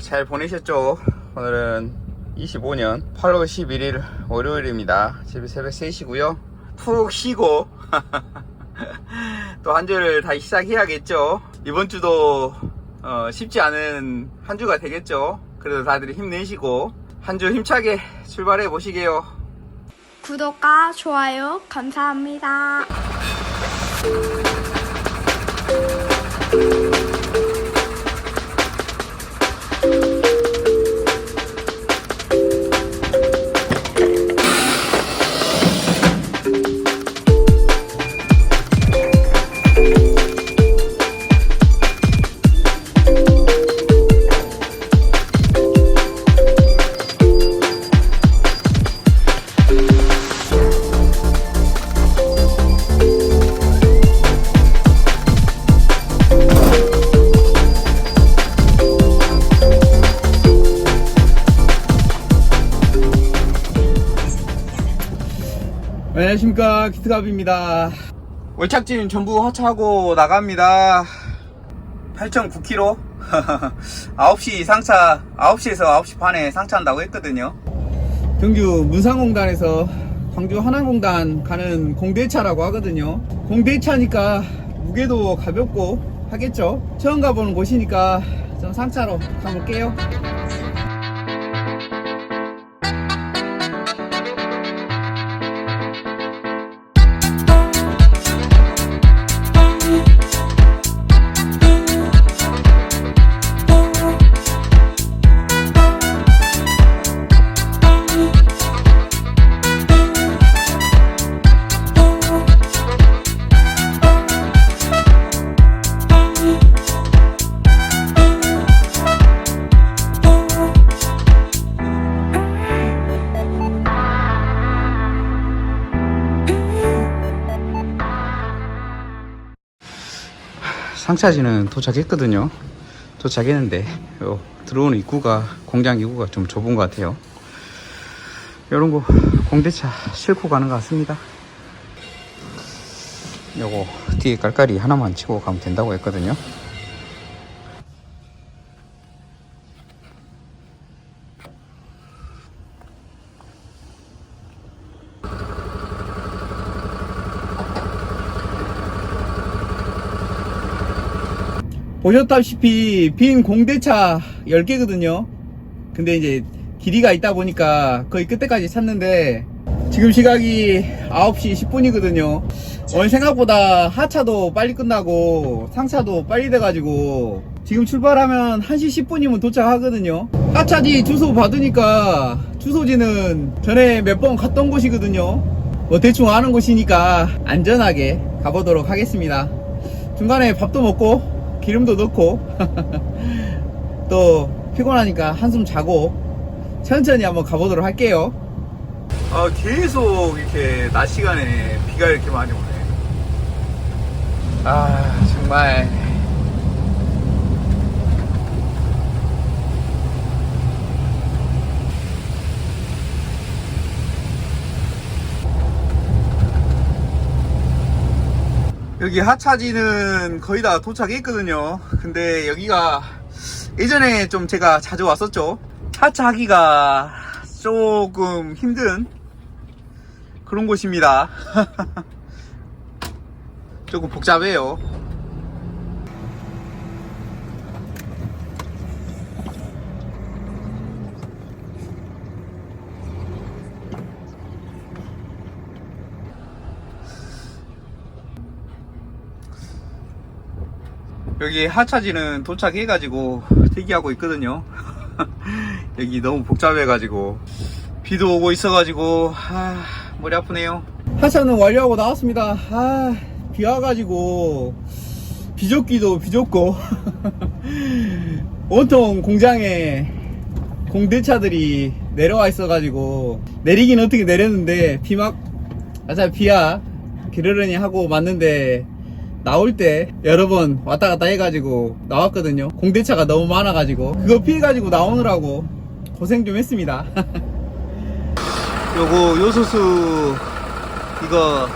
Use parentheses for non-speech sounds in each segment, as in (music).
잘 보내셨죠? 오늘은 25년 8월 11일 월요일입니다. 지금 새벽 3시고요. 푹 쉬고 (laughs) 또 한 주를 다시 시작해야겠죠. 이번 주도 어, 쉽지 않은 한 주가 되겠죠. 그래도 다들 힘내시고 한 주 힘차게 출발해 보시게요. 구독과 좋아요 감사합니다. 안녕하십니까. 기트갑입니다. 월착진 전부 하차하고 나갑니다. 8.9km 9시 (laughs) 상차 9시에서 9시 반에 상차한다고 했거든요. 경주 문상공단에서 광주 한양공단 가는 공대차라고 하거든요. 공대차니까 무게도 가볍고 하겠죠? 처음 가보는 곳이니까 좀 상차로 가볼게요 상차지는 도착했거든요. 도착했는데 요 들어오는 입구가 공장 입구가 좀 좁은 것 같아요. 이런 거 공대차 싣고 가는 것 같습니다. 요거 뒤에 깔깔이 하나만 치고 가면 된다고 했거든요. 보셨다시피 빈 공대차 10개거든요. 근데 이제 길이가 있다 보니까 거의 끝에까지 찼는데 지금 시각이 9시 10분이거든요. 오늘 생각보다 하차도 빨리 끝나고 상차도 빨리 돼가지고 지금 출발하면 1시 10분이면 도착하거든요. 하차지 주소 받으니까 주소지는 전에 몇 번 갔던 곳이거든요. 뭐 대충 아는 곳이니까 안전하게 가보도록 하겠습니다. 중간에 밥도 먹고 기름도 넣고 (laughs) 또 피곤하니까 한숨 자고 천천히 한번 가보도록 할게요. 아 계속 이렇게 낮 시간에 비가 이렇게 많이 오네. 아 정말 여기 하차지는 거의 다 도착했거든요. 근데 여기가 예전에 좀 제가 자주 왔었죠. 하차하기가 조금 힘든 그런 곳입니다. (laughs) 조금 복잡해요. 여기 하차지는 도착해가지고 대기하고 있거든요. (laughs) 여기 너무 복잡해가지고 비도 오고 있어가지고 아, 머리 아프네요. 하차는 완료하고 나왔습니다. 아, 비 와가지고 비좁기도 비좁고 (laughs) 온통 공장에 공대차들이 내려와 있어가지고 내리긴 어떻게 내렸는데 비 막 아자 비야 기르르니 하고 맞는데 나올 때 여러 번 왔다 갔다 해가지고 나왔거든요. 공대차가 너무 많아가지고 그거 피해가지고 나오느라고 고생 좀 했습니다. (laughs) 요거 요소수 이거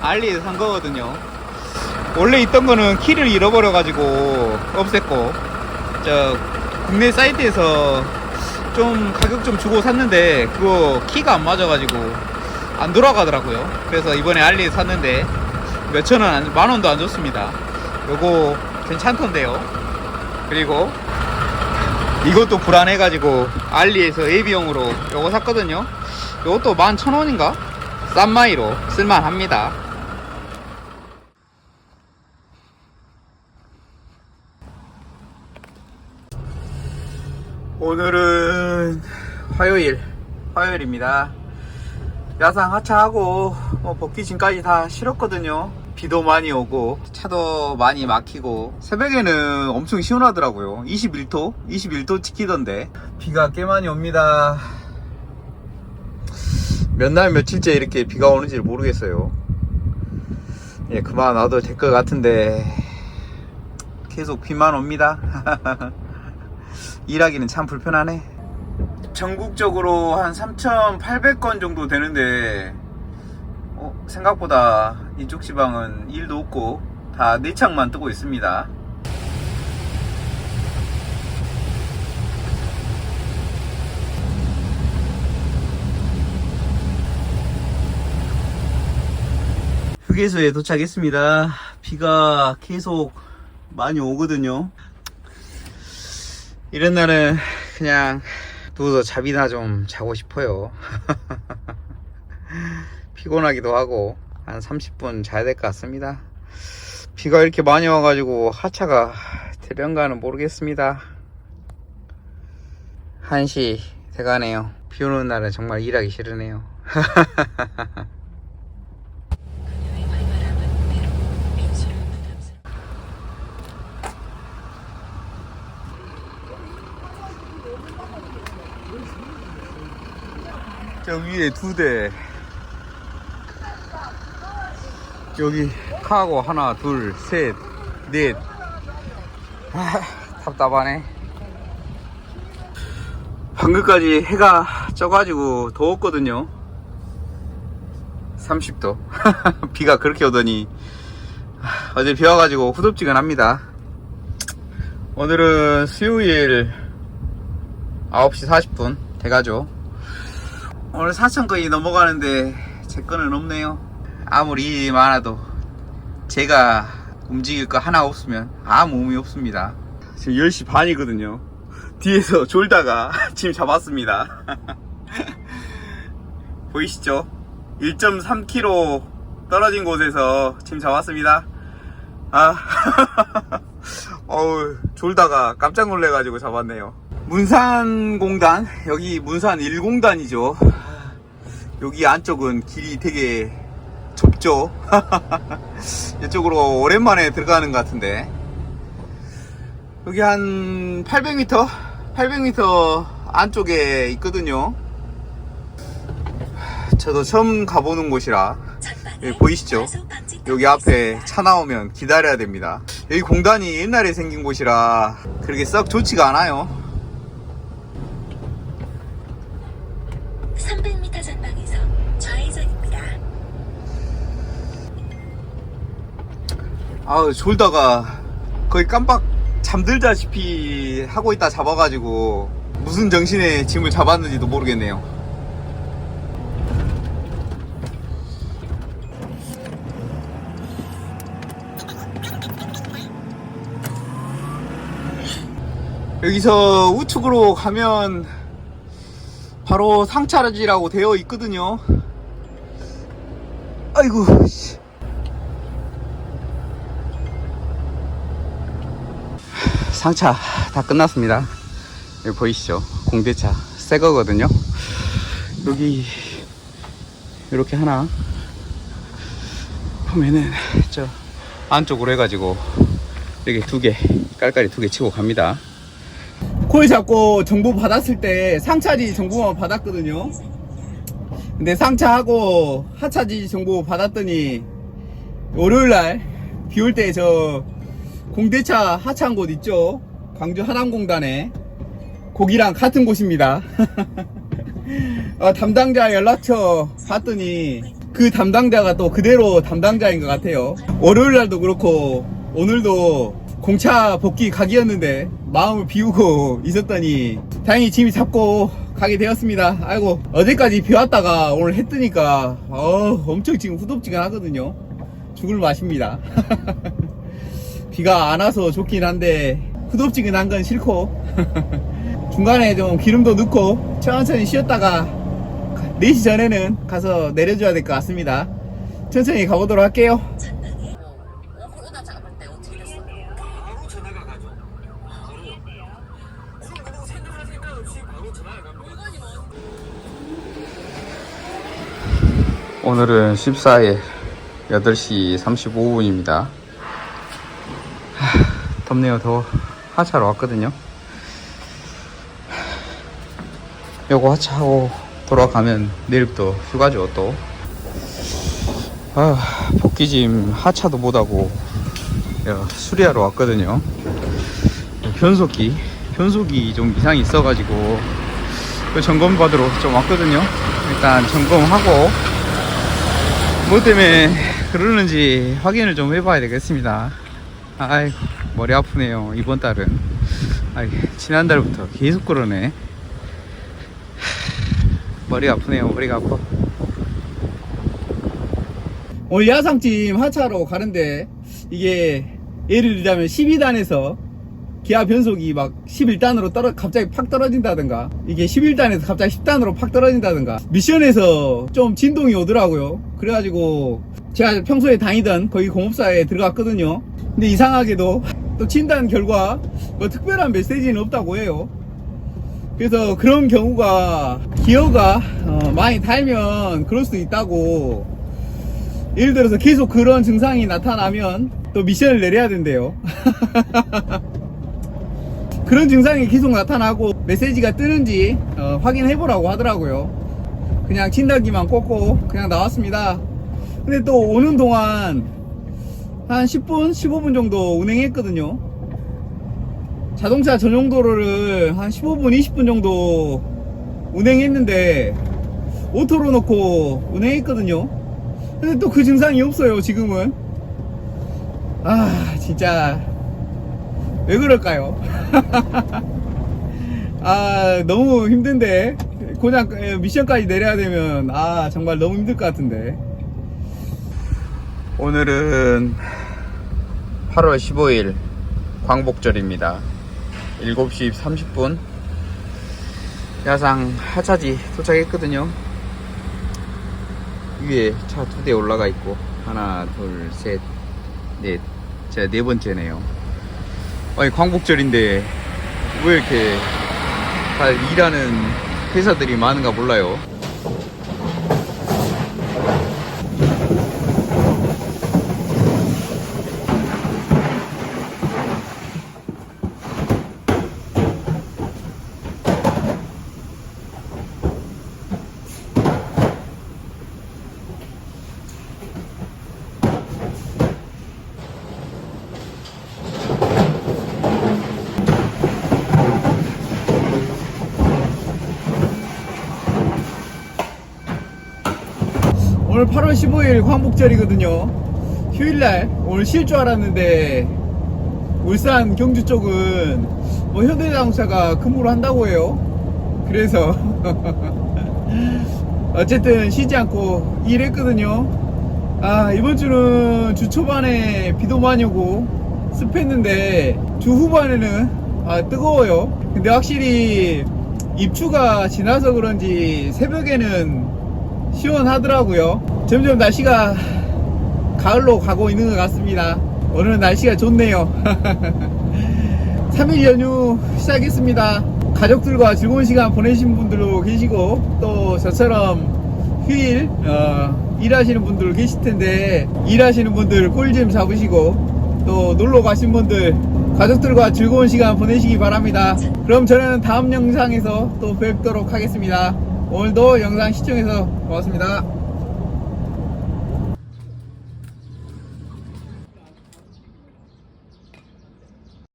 알리에서 산 거거든요. 원래 있던 거는 키를 잃어버려가지고 없앴고 저 국내 사이트에서 좀 가격 좀 주고 샀는데 그거 키가 안 맞아가지고 안 돌아가더라고요. 그래서 이번에 알리에 샀는데 몇천 원, 만 원도 안 줬습니다. 요거 괜찮던데요. 그리고 이것도 불안해가지고 알리에서 AB용으로 요거 샀거든요. 요것도 만 천 원인가? 싼 마이로 쓸만합니다. 오늘은 화요일, 화요일입니다. 야상 하차하고 뭐 복귀 짐까지 다 실었거든요. 비도 많이 오고 차도 많이 막히고 새벽에는 엄청 시원하더라고요. 21도, 21도 찍히던데 비가 꽤 많이 옵니다. 몇 날 며칠째 이렇게 비가 오는지 모르겠어요. 예, 그만 와도 될 것 같은데 계속 비만 옵니다. (laughs) 일하기는 참 불편하네. 전국적으로 한 3,800건 정도 되는데 어, 생각보다 이쪽 지방은 일도 없고 다 내창만 뜨고 있습니다. 휴게소에 도착했습니다. 비가 계속 많이 오거든요. 이런 날은 그냥 누워서 잠이나 좀 자고 싶어요. (laughs) 피곤하기도 하고 한 30분 자야 될 것 같습니다. 비가 이렇게 많이 와가지고 하차가 되련가는 모르겠습니다. 1시 돼가네요. 비 오는 날은 정말 일하기 싫으네요. (laughs) 저 위에 두 대. 여기 카고 하나, 둘, 셋, 넷. 아, 답답하네. 방금까지 해가 쪄가지고 더웠거든요. 30도. (laughs) 비가 그렇게 오더니 아, 어제 비 와가지고 후덥지근합니다. 오늘은 수요일 9시 40분 돼가죠. 오늘 4천 건이 넘어가는데 제 건은 없네요. 아무리 일이 많아도 제가 움직일 거 하나 없으면 아무 의미 없습니다. 지금 10시 반이거든요. 뒤에서 졸다가 (laughs) 짐 잡았습니다. (laughs) 보이시죠? 1.3km 떨어진 곳에서 짐 잡았습니다. 아, (laughs) 어우, 졸다가 깜짝 놀래가지고 잡았네요. 문산공단, 여기 문산 1공단이죠. 여기 안쪽은 길이 되게 좁죠. (laughs) 이쪽으로 오랜만에 들어가는 것 같은데. 여기 한 800m? 800m 안쪽에 있거든요. 저도 처음 가보는 곳이라 여기 보이시죠? 여기 앞에 차 나오면 기다려야 됩니다. 여기 공단이 옛날에 생긴 곳이라 그렇게 썩 좋지가 않아요. 300m 전방에서 좌회전입니다. 아우 졸다가 거의 깜빡 잠들다시피 하고 있다 잡아가지고 무슨 정신에 짐을 잡았는지도 모르겠네요. 여기서 우측으로 가면 바로 상차지라고 되어 있거든요. 아이고. 씨. 상차 다 끝났습니다. 여기 보이시죠? 공대차 새 거거든요. 여기 이렇게 하나 보면은 저 안쪽으로 해가지고 여기 두개 깔깔이 두 개 치고 갑니다. 콜 잡고 정보 받았을 때 상차지 정보만 받았거든요. 근데 상차하고 하차지 정보 받았더니 월요일 날 비 올 때 저 공대차 하차한 곳 있죠? 광주 하남공단에 거기랑 같은 곳입니다. 어, (laughs) 담당자 연락처 봤더니 그 담당자가 또 그대로 담당자인 것 같아요. 월요일 날도 그렇고 오늘도 공차 복귀 각이었는데 마음을 비우고 있었더니 다행히 짐이 잡고 가게 되었습니다. 아이고 어제까지 비 왔다가 오늘 해 뜨니까 어, 엄청 지금 후덥지근 하거든요. 죽을 맛입니다. (laughs) 비가 안 와서 좋긴 한데 후덥지근한 건 싫고 (laughs) 중간에 좀 기름도 넣고 천천히 쉬었다가 4시 전에는 가서 내려줘야 될 것 같습니다. 천천히 가보도록 할게요. 오늘은 14일 8시 35분입니다. 덥네요, 더워. 하차로 왔거든요. 요거 하차하고 돌아가면 내일부터 휴가죠, 또. 아, 복귀짐 하차도 못하고 야, 수리하러 왔거든요. 변속기, 변속이 좀 이상이 있어가지고 그 점검 받으러 좀 왔거든요. 일단 점검하고 뭐 때문에 그러는지 확인을 좀 해봐야 되겠습니다. 아이고 머리 아프네요 이번 달은. 아이, 지난달부터 계속 그러네. 머리 아프네요 머리가 아파. 오늘 야상찜 하차로 가는데 이게 예를 들자면 12단에서 기아 변속이 막 11단으로 떨어 갑자기 팍 떨어진다든가 이게 11단에서 갑자기 10단으로 팍 떨어진다든가 미션에서 좀 진동이 오더라고요 그래가지고 제가 평소에 다니던 거기 공업사에 들어갔거든요 근데 이상하게도 또 진단 결과 뭐 특별한 메시지는 없다고 해요 그래서 그런 경우가 기어가 어, 많이 달면 그럴 수도 있다고 예를 들어서 계속 그런 증상이 나타나면 또 미션을 내려야 된대요. (laughs) 그런 증상이 계속 나타나고 메시지가 뜨는지 어, 확인해 보라고 하더라고요. 그냥 진단기만 꽂고 그냥 나왔습니다. 근데 또 오는 동안 한 10분, 15분 정도 운행했거든요. 자동차 전용 도로를 한 15분, 20분 정도 운행했는데 오토로 놓고 운행했거든요. 근데 또 그 증상이 없어요, 지금은. 아, 진짜. 왜 그럴까요? (laughs) 아, 너무 힘든데. 그냥 미션까지 내려야 되면, 아, 정말 너무 힘들 것 같은데. 오늘은 8월 15일 광복절입니다. 7시 30분. 야상 하차지 도착했거든요. 위에 차 두 대 올라가 있고 하나 둘 셋 넷 제가 네 번째네요 아니 광복절인데 왜 이렇게 다 일하는 회사들이 많은가 몰라요 오늘 8월 15일 광복절이거든요. 휴일날 오늘 쉴 줄 알았는데 울산 경주 쪽은 뭐 현대자동차가 근무를 한다고 해요. 그래서 (laughs) 어쨌든 쉬지 않고 일했거든요. 아 이번 주는 주 초반에 비도 많이 오고 습했는데 주 후반에는 아 뜨거워요. 근데 확실히 입추가 지나서 그런지 새벽에는 시원하더라고요. 점점 날씨가 가을로 가고 있는 것 같습니다. 오늘은 날씨가 좋네요. (laughs) 3일 연휴 시작했습니다. 가족들과 즐거운 시간 보내신 분들도 계시고 또 저처럼 휴일 어, 일하시는 분들 계실 텐데 일하시는 분들 꿀 좀 잡으시고 또 놀러 가신 분들 가족들과 즐거운 시간 보내시기 바랍니다. 그럼 저는 다음 영상에서 또 뵙도록 하겠습니다. 오늘도 영상 시청해서 고맙습니다.